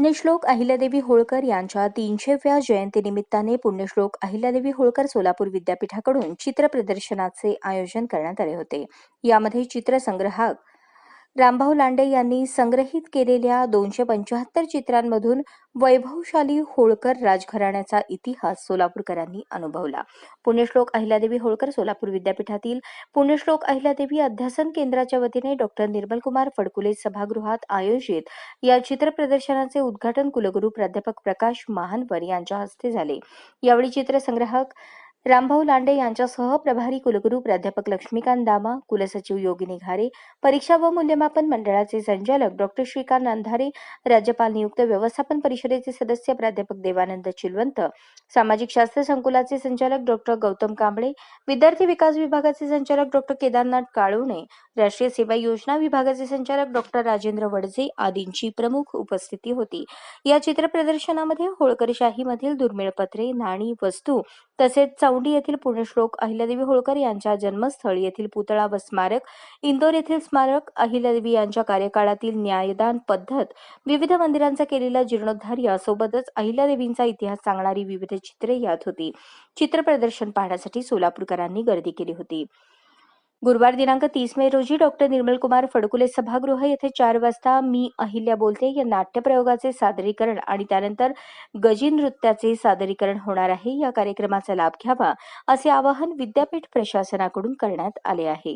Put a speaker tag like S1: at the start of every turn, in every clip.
S1: पुण्यश्लोक अहिल्यादेवी होळकर यांच्या तीनशेव्या जयंतीनिमित्ताने पुण्यश्लोक अहिल्यादेवी होळकर सोलापूर विद्यापीठाकडून चित्र प्रदर्शनाचे आयोजन करण्यात आले होते. यामध्ये चित्रसंग्राहक रामभाऊ लांडे यांनी संग्रहित केलेल्या दोनशे पंचाहत्तर चित्रांमधून वैभवशाली होळकर राजघराण्याचा इतिहास सोलापूरकरांनी अनुभवला. पुण्यश्लोक अहिल्यादेवी होळकर सोलापूर विद्यापीठातील पुण्यश्लोक अहिल्यादेवी अध्यासन केंद्राच्या वतीने डॉक्टर निर्मलकुमार फडकुले सभागृहात आयोजित या चित्र प्रदर्शनाचे उद्घाटन कुलगुरू प्राध्यापक प्रकाश महानवर यांच्या हस्ते झाले. यावेळी चित्रसंग्राहक रामभाऊ लांडे यांच्यासह प्रभारी कुलगुरू प्राध्यापक लक्ष्मीकांत दामा कुलसचिव योगिनी घारे परीक्षा व मूल्यमापन मंडळाचे संचालक डॉक्टर श्रीकांत अंधारे राज्यपाल नियुक्त व्यवस्थापन परिषदेचे सदस्य प्राध्यापक देवानंद चिलवंत सामाजिक शास्त्र संकुलाचे संचालक डॉक्टर गौतम कांबळे विद्यार्थी विकास विभागाचे संचालक डॉक्टर केदारनाथ काळुणे राष्ट्रीय सेवा योजना विभागाचे संचालक डॉक्टर राजेंद्र वडजे आदींची प्रमुख उपस्थिती होती. या चित्र प्रदर्शनामध्ये होळकरशाहीमधील दुर्मिळ पत्रे नाणी वस्तू तसेच चौंडी येथील पुण्यश्लोक अहिल्यादेवी होळकर यांच्या जन्मस्थळ येथील पुतळा व स्मारक इंदोर येथील स्मारक अहिल्यादेवी यांच्या कार्यकाळातील न्यायदान पद्धत विविध मंदिरांचा केलेला जीर्णोद्धार यासोबतच अहिल्यादेवींचा इतिहास सांगणारी विविध चित्रे यात होती. चित्र प्रदर्शन पाहण्यासाठी सोलापूरकरांनी गर्दी केली होती. गुरुवार दिनांक तीस मे रोजी डॉक्टर निर्मलकुमार फडकुले सभागृह येथे चार वाजता मी अहिल्या बोलते या नाट्यप्रयोगाचे सादरीकरण आणि त्यानंतर गजी नृत्याचे सादरीकरण होणार आहे. या कार्यक्रमाचा लाभ घ्यावा असे आवाहन विद्यापीठ प्रशासनाकडून करण्यात आले आहे.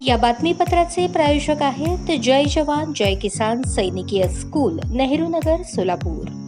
S1: या बातमीपत्राचे प्रायोजक आहेत जय जवान जय किसान सैनिकीय स्कूल नेहरू नगर सोलापूर.